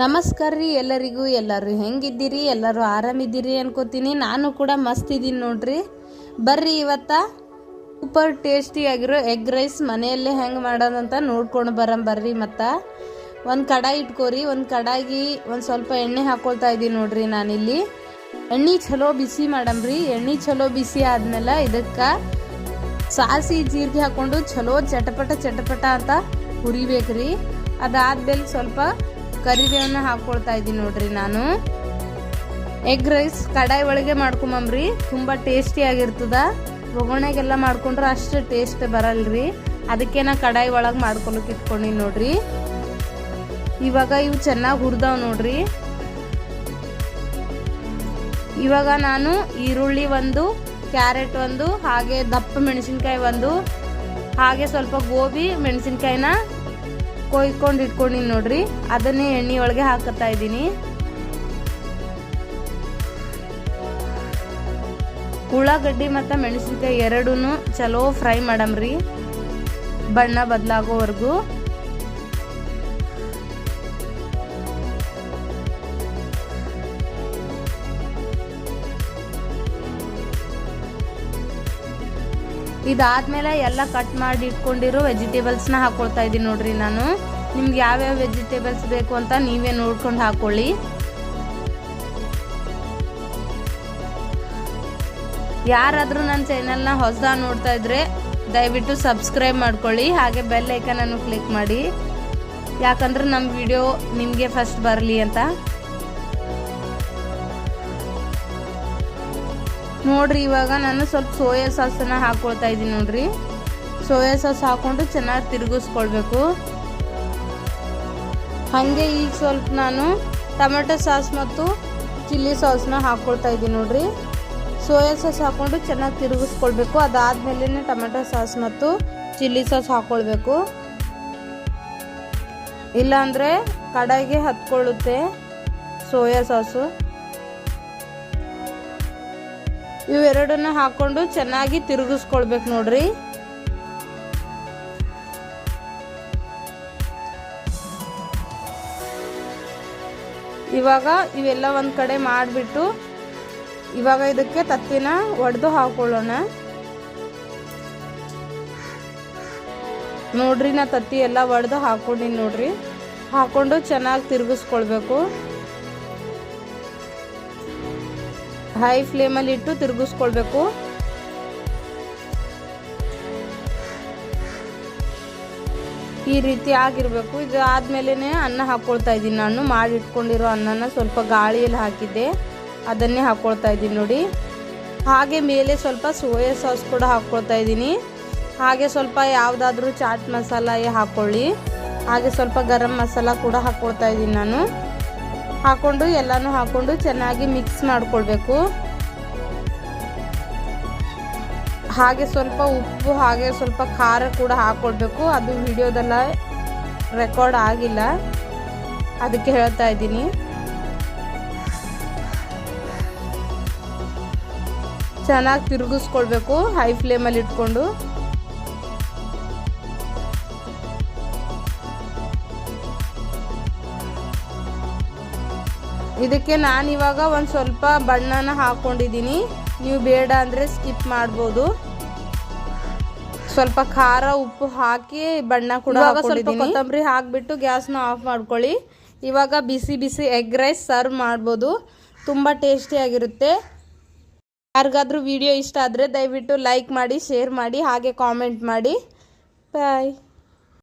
ನಮಸ್ಕಾರ ರೀ ಎಲ್ಲರಿಗೂ, ಎಲ್ಲರೂ ಹೆಂಗಿದ್ದೀರಿ, ಎಲ್ಲರೂ ಆರಾಮಿದ್ದೀರಿ ಅನ್ಕೋತೀನಿ. ನಾನು ಕೂಡ ಮಸ್ತ್ ಇದ್ದೀನಿ ನೋಡ್ರಿ. ಬರ್ರಿ ಇವತ್ತ. ಸೂಪರ್ ಟೇಸ್ಟಿಯಾಗಿರೋ ಎಗ್ ರೈಸ್ ಮನೆಯಲ್ಲೇ ಹೆಂಗೆ ಮಾಡೋದಂತ ನೋಡ್ಕೊಂಡು ಬರಂ ಬರ್ರಿ ಮತ್ತು. ಒಂದು ಕಡಾಯಿ ಇಟ್ಕೋರಿ, ಒಂದು ಕಡಾಯಿ ಒಂದು ಸ್ವಲ್ಪ ಎಣ್ಣೆ ಹಾಕೊಳ್ತಾ ಇದ್ದೀನಿ ನೋಡ್ರಿ ನಾನಿಲ್ಲಿ. ಎಣ್ಣೆ ಚಲೋ ಬಿಸಿ ಮಾಡಮ್ರಿ ಎಣ್ಣೆ ಚಲೋ ಬಿಸಿ ಆದ್ಮೇಲೆ ಇದಕ್ಕೆ ಸಾಸಿ ಜೀರಿಗೆ ಹಾಕೊಂಡು ಚಲೋ ಚಟಪಟ ಚಟಪಟ ಅಂತ ಹುರಿಬೇಕ್ರಿ. ಅದಾದ್ಮೇಲೆ ಸ್ವಲ್ಪ ಕರಿಬೇವನ್ನ ಹಾಕೊಳ್ತಾ ಇದ್ದೀನಿ ನೋಡ್ರಿ ನಾನು. ಎಗ್ ರೈಸ್ ಕಡಾಯಿ ಒಳಗೆ ಮಾಡ್ಕೊಂಬಂಬ್ರಿ. ತುಂಬ ಟೇಸ್ಟಿ ಆಗಿರ್ತದ. ಒಗ್ಗರಣೆಗೆಲ್ಲ ಮಾಡ್ಕೊಂಡ್ರೆ ಅಷ್ಟು ಟೇಸ್ಟ್ ಬರಲ್ರಿ. ಅದಕ್ಕೆ ನಾ ಕಡಾಯಿ ಒಳಗೆ ಮಾಡ್ಕೊಳಕ್ಕೆ ಇಟ್ಕೊಂಡಿನಿ ನೋಡ್ರಿ. ಇವಾಗ ಇವು ಚೆನ್ನಾಗಿ ಹುರ್ದಾವ್ ನೋಡ್ರಿ. ಇವಾಗ ನಾನು ಈರುಳ್ಳಿ ಒಂದು, ಕ್ಯಾರೆಟ್ ಒಂದು, ಹಾಗೆ ದಪ್ಪ ಮೆಣಸಿನ್ಕಾಯಿ ಒಂದು, ಹಾಗೆ ಸ್ವಲ್ಪ ಗೋಬಿ, ಮೆಣಸಿನ್ಕಾಯಿನ ಕೊಯ್ಕೊಂಡು ಇಟ್ಕೊಂಡಿನಿ ನೋಡ್ರಿ, ಅದನ್ನೇ ಎಣ್ಣೆ ಒಳಗೆ ಹಾಕತಾ ಇದ್ದೀನಿ. ಉಳ್ಳಾಗಡ್ಡಿ ಮತ್ತು ಮೆಣಸಿನ್ಕಾಯಿ ಎರಡೂ ಚಲೋ ಫ್ರೈ ಮಾಡಮ್ರಿ. ಬಣ್ಣ ಬದಲಾಗೋವರೆಗೂ. ಇದಾದ್ಮೇಲೆ ಎಲ್ಲ ಕಟ್ ಮಾಡಿ ಇಟ್ಕೊಂಡಿರೋ ವೆಜಿಟೇಬಲ್ಸ್ನ ಹಾಕೊಳ್ತಾ ಇದ್ದೀನಿ ನೋಡ್ರಿ ನಾನು. ನಿಮ್ಗೆ ಯಾವ್ಯಾವ ವೆಜಿಟೇಬಲ್ಸ್ ಬೇಕು ಅಂತ ನೀವೇ ನೋಡ್ಕೊಂಡು ಹಾಕೊಳ್ಳಿ. ಯಾರಾದರೂ ನನ್ನ ಚಾನೆಲ್ನ ಹೊಸದಾಗಿ ನೋಡ್ತಾ ಇದ್ರೆ ದಯವಿಟ್ಟು ಸಬ್ಸ್ಕ್ರೈಬ್ ಮಾಡ್ಕೊಳ್ಳಿ, ಹಾಗೆ ಬೆಲ್ ಐಕನನ್ನು ಕ್ಲಿಕ್ ಮಾಡಿ. ಯಾಕಂದ್ರೆ ನಮ್ಮ ವಿಡಿಯೋ ನಿಮಗೆ ಫಸ್ಟ್ ಬರಲಿ ಅಂತ. ನೋಡ್ರಿ, ಇವಾಗ ನಾನು ಸ್ವಲ್ಪ ಸೋಯಾ ಸಾಸನ್ನ ಹಾಕೊಳ್ತಾ ಇದ್ದೀನಿ ನೋಡ್ರಿ. ಸೋಯಾ ಸಾಸ್ ಹಾಕೊಂಡು ಚೆನ್ನಾಗಿ ತಿರುಗಿಸ್ಕೊಳ್ಬೇಕು. ಹಾಗೆ ಈಗ ಸ್ವಲ್ಪ ನಾನು ಟೊಮೆಟೊ ಸಾಸ್ ಮತ್ತು ಚಿಲ್ಲಿ ಸಾಸ್ನ ಹಾಕ್ಕೊಳ್ತಾ ಇದ್ದೀನಿ ನೋಡ್ರಿ. ಸೋಯಾ ಸಾಸ್ ಹಾಕೊಂಡು ಚೆನ್ನಾಗಿ ತಿರುಗಿಸ್ಕೊಳ್ಬೇಕು. ಅದಾದ್ಮೇಲೆ ಟೊಮೆಟೊ ಸಾಸ್ ಮತ್ತು ಚಿಲ್ಲಿ ಸಾಸ್ ಹಾಕ್ಕೊಳ್ಬೇಕು ಇಲ್ಲಾಂದರೆ ಕಡಾಯಿಗೆ ಹತ್ಕೊಳ್ಳುತ್ತೆ ಸೋಯಾ ಸಾಸು. ಇವೆರಡನ್ನ ಹಾಕೊಂಡು ಚೆನ್ನಾಗಿ ತಿರುಗಿಸ್ಕೊಳ್ಬೇಕು ನೋಡ್ರಿ. ಇವಾಗ ಇವೆಲ್ಲ ಒಂದು ಕಡೆ ಮಾಡಿಬಿಟ್ಟು ಇವಾಗ ಇದಕ್ಕೆ ತತ್ತಿನ ಒಡೆದು ಹಾಕೊಳ್ಳೋಣ. ನೋಡ್ರಿ ನಾ ತತ್ತಿ ಎಲ್ಲ ಒಡೆದು ಹಾಕೊಂಡಿನಿ ನೋಡ್ರಿ. ಹಾಕೊಂಡು ಚೆನ್ನಾಗಿ ತಿರುಗಿಸ್ಕೊಳ್ಬೇಕು. ಹೈ ಫ್ಲೇಮಲ್ಲಿ ಇಟ್ಟು ತಿರುಗಿಸ್ಕೊಳ್ಬೇಕು. ಈ ರೀತಿ ಆಗಿರಬೇಕು. ಇದು ಆದಮೇಲೆ ಅನ್ನ ಹಾಕ್ಕೊಳ್ತಾ ಇದ್ದೀನಿ ನಾನು. ಮಾಡಿ ಇಟ್ಕೊಂಡಿರೋ ಅನ್ನನ ಸ್ವಲ್ಪ ಗಾಳಿಯಲ್ಲಿ ಹಾಕಿದ್ದೆ. ಅದನ್ನೇ ಹಾಕ್ಕೊಳ್ತಾ ಇದ್ದೀನಿ ನೋಡಿ. ಹಾಗೆ ಮೇಲೆ ಸ್ವಲ್ಪ ಸೋಯಾ ಸಾಸ್ ಕೂಡ ಹಾಕ್ಕೊಳ್ತಾ ಇದ್ದೀನಿ. ಹಾಗೆ ಸ್ವಲ್ಪ ಯಾವುದಾದ್ರೂ ಚಾಟ್ ಮಸಾಲೆ ಹಾಕ್ಕೊಳ್ಳಿ ಹಾಗೆ ಸ್ವಲ್ಪ ಗರಂ ಮಸಾಲ ಕೂಡ ಹಾಕ್ಕೊಳ್ತಾ ಇದ್ದೀನಿ ನಾನು. ಹಾಕೊಂಡು ಎಲ್ಲನೂ ಹಾಕೊಂಡು ಚೆನ್ನಾಗಿ ಮಿಕ್ಸ್ ಮಾಡ್ಕೊಳ್ಬೇಕು. ಹಾಗೆ ಸ್ವಲ್ಪ ಉಪ್ಪು, ಹಾಗೆ ಸ್ವಲ್ಪ ಖಾರ ಕೂಡ ಹಾಕ್ಕೊಳ್ಬೇಕು ಅದು ವಿಡಿಯೋದೆಲ್ಲ ರೆಕಾರ್ಡ್ ಆಗಿಲ್ಲ. ಅದಕ್ಕೆ ಹೇಳ್ತಾ ಇದ್ದೀನಿ. ಚೆನ್ನಾಗಿ ತಿರುಗಿಸ್ಕೊಳ್ಬೇಕು ಹೈ ಫ್ಲೇಮಲ್ಲಿ ಇಟ್ಕೊಂಡು. ಇದಕ್ಕೆ ನಾನು ಇವಾಗ ಒಂದು ಸ್ವಲ್ಪ ಬಣ್ಣನ ಹಾಕ್ಕೊಂಡಿದ್ದೀನಿ ನೀವು ಬೇಡ ಅಂದರೆ ಸ್ಕಿಪ್ ಮಾಡ್ಬೋದು. ಸ್ವಲ್ಪ ಖಾರ ಉಪ್ಪು ಹಾಕಿ ಬಣ್ಣ ಕೂಡ ಸ್ವಲ್ಪ ಕೊತ್ತಂಬರಿ ಹಾಕಿಬಿಟ್ಟು ಗ್ಯಾಸ್ನ ಆಫ್ ಮಾಡ್ಕೊಳ್ಳಿ. ಇವಾಗ ಬಿಸಿ ಬಿಸಿ ಎಗ್ ರೈಸ್ ಸರ್ವ್ ಮಾಡ್ಬೋದು. ತುಂಬ ಟೇಸ್ಟಿಯಾಗಿರುತ್ತೆ ಯಾರಿಗಾದ್ರೂ ವಿಡಿಯೋ ಇಷ್ಟ ಆದರೆ ದಯವಿಟ್ಟು ಲೈಕ್ ಮಾಡಿ ಶೇರ್ ಮಾಡಿ ಹಾಗೆ ಕಾಮೆಂಟ್ ಮಾಡಿ. ಬಾಯ್.